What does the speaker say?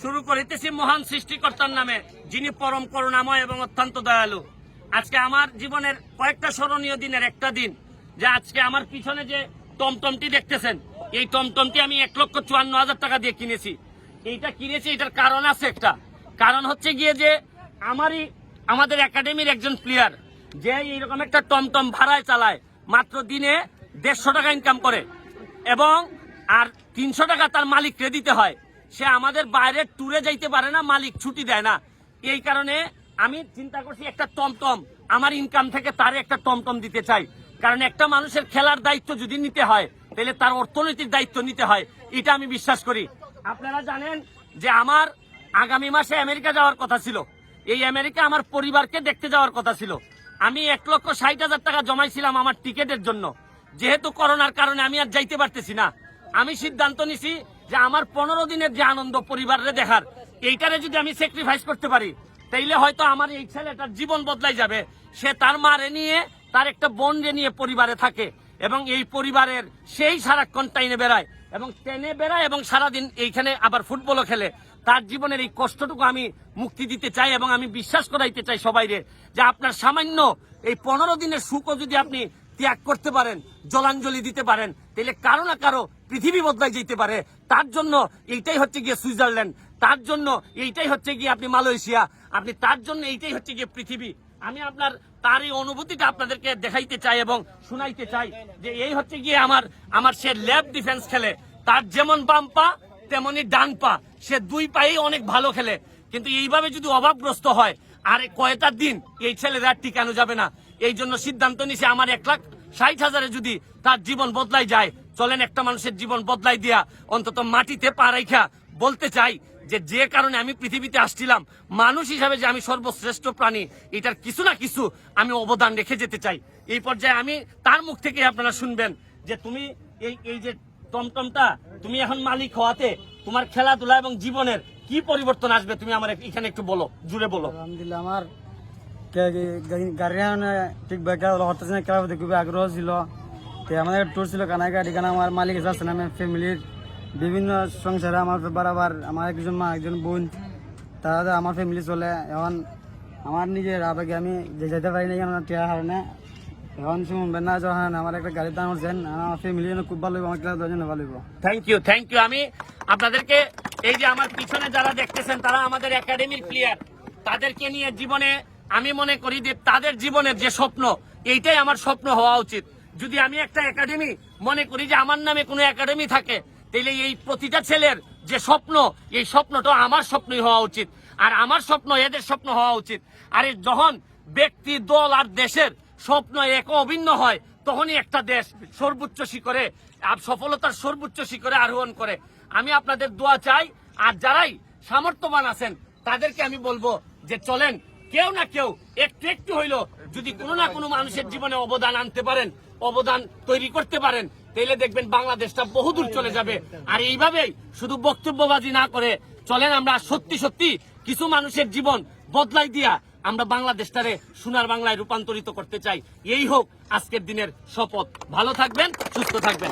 শুরু করিতেছি মহান সৃষ্টিকর্তার নামে, যিনি পরম করুণাময় এবং অত্যন্ত দয়ালু। আজকে আমার জীবনের কয়েকটা স্মরণীয় দিনের একটা দিন, যে আজকে আমার পিছনে যে টমটমটি দেখতেছেন, এই টমটমটি আমি এক লক্ষ চুয়ান্ন হাজার টাকা দিয়ে কিনেছি। এইটা কিনেছি, এটার কারণ আছে একটা। কারণ হচ্ছে গিয়ে যে আমারই, আমাদের একাডেমির একজন প্লেয়ার, যে এইরকম একটা টমটম ভাড়ায় চালায়, মাত্র দিনে দেড়শো টাকা ইনকাম করে। এবং আর তিনশো টাকা তার মালিককে দিতে হয়। সে আমাদের বাইরে ট্যুরে যাইতে পারে না, মালিক ছুটি দেয় না। এই কারণে আমি চিন্তা করছি একটা টমটম, আমার ইনকাম থেকে তার একটা টমটম দিতে চাই। কারণ একটা মানুষের খেলার দায়িত্ব যদি নিতে হয়, তাহলে তার অর্থনৈতিক দায়িত্ব নিতে হয়, এটা আমি বিশ্বাস করি। আপনারা জানেন যে আমার আগামী মাসে আমেরিকা যাওয়ার কথা ছিল। এই আমেরিকা আমার পরিবারকে দেখতে যাওয়ার কথা ছিল। আমি এক লক্ষ ষাট হাজার টাকা জমাইছিলাম আমার টিকেটের জন্য। যেহেতু করোনার কারণে আমি আর যাইতে পারতেছি না। আমি সিদ্ধান্ত নিছি যে আমার পনেরো দিনের যে আনন্দ পরিবারে দেখার, এইটারে যদি আমি স্যাক্রিফাইস করতে পারি, তাইলে হয়তো আমার এই ছেলেটার জীবন বদলাই যাবে। সে তার মারে নিয়ে, তার একটা বোন নিয়ে পরিবারে থাকে এবং এই পরিবারের সেই সারাক্ষণ টাইনে বেড়ায় এবং টেনে বেড়ায় এবং সারাদিন এইখানে আবার ফুটবলও খেলে। তার জীবনের এই কষ্টটুকু আমি মুক্তি দিতে চাই এবং আমি বিশ্বাস করাইতে চাই সবাইরে যে আপনার সামান্য এই পনেরো দিনের সুখও যদি আপনি ত্যাগ করতে পারেন, জলাঞ্জলি দিতে পারেন তাহলে কারও না কারও পৃথিবী বদলাই যেতে পারে। তার জন্য এইটাই হচ্ছে গিয়ে সুইজারল্যান্ড। তার জন্য এইটাই হচ্ছে গিয়ে আপনি মালয়েশিয়া। আপনি তার জন্য এইটাই হচ্ছে গিয়ে পৃথিবী। আমি আপনার তার এই অনুভূতিটা আপনাদেরকে দেখাইতে চাই এবং শুনাইতে চাই যে এই হচ্ছে গিয়ে আমার আমার সে ল্যাব ডিফেন্স খেলে। তার যেমন বাম পা, তেমনি ডান পা। সে দুই পায়েই অনেক ভালো খেলে। কিন্তু এইভাবে যদি অভাবগ্রস্ত হয়, আর কয়টা দিন এই ছেলেরা টিকানো যাবে না? এই জন্য সিদ্ধান্ত নিছে আমার এক লাখ ষাট হাজারে যদি তার জীবন বদলাই যায়, চলেন একটা মানুষের জীবন বদলাই দিয়া অন্তত মাটিতে পা রাইখা বলতে চাই যে যে কারণে আমি পৃথিবীতে আসছিলাম, মানুষ হিসাবে যে আমি সর্বশ্রেষ্ঠ প্রাণী, এটার কিছু না কিছু আমি অবদান রেখে যেতে চাই। এই পর্যায়ে আমি তার মুখ থেকে আপনারা শুনবেন যে তুমি এই এই যে টমটমটা, তুমি এখন মালিক হওয়াতে তোমার খেলাধুলা এবং জীবনের কি পরিবর্তন আসবে, তুমি আমার এখানে একটু বলো, জুড়ে বলো। আলহামদুলিল্লাহ, আমার গাড়ি ঠিক খেলা না খেলার প্রতি খুবই আগ্রহ ছিল তো আমাদের ট্যুর ছিল কানাইঘাট এখানে আমার মালিক আছে আমি ফ্যামিলির বিভিন্ন সংসারে আমার বারবার আমার একজন মা, একজন বোন। তারা আমার ফ্যামিলি চলে। এখন আমার নিজের আবেগে আমি যে যেতে পারি না আমার টিয়ার হারণে এখন শুনবেন না আমার একটা গাড়ি দাম হচ্ছেন আমার ফ্যামিলি জন্য খুব ভালো আমার খেলাধুলার জন্য ভালো থ্যাংক ইউ থ্যাংক ইউ আমি আপনাদেরকে এই যে আমার পিছনে যারা দেখতেছেন, তারা আমাদের একাডেমির প্লেয়ার তাদেরকে নিয়ে জীবনে আমি মনে করি যে তাদের জীবনের যে স্বপ্ন, এইটাই আমার স্বপ্ন হওয়া উচিত। যদি আমি একটা একাডেমি মনে করি যে আমার নামে কোনো একাডেমি থাকে তাহলে এই প্রতিটা ছেলের যে স্বপ্ন, এই স্বপ্নটা আমার স্বপ্নই হওয়া উচিত। আর আমার স্বপ্ন এদের স্বপ্ন হওয়া উচিত। আর যখন ব্যক্তি, দল আর দেশের স্বপ্ন এক অভিন্ন হয়, তখনই একটা দেশ সর্বোচ্চ শিখরে সফলতার সর্বোচ্চ শিখরে আরোহণ করে। আমি আপনাদের দোয়া চাই, আর যারাই সামর্থ্যবান আছেন, তাদেরকে আমি বলব যে চলেন কেউ না কেউ একটু একটু হইল যদি কোনো না কোনো মানুষের জীবনে অবদান আনতে পারেন, অবদান তৈরি করতে পারেন তাহলে দেখবেন বাংলাদেশটা বহুদূর চলে যাবে। আর এইভাবেই শুধু বক্তব্যবাজি না করে চলেন আমরা সত্যি সত্যি কিছু মানুষের জীবন বদলাই দিয়া আমরা বাংলাদেশটারে সোনার বাংলায় রূপান্তরিত করতে চাই। এই হোক আজকের দিনের শপথ। ভালো থাকবেন, সুস্থ থাকবেন।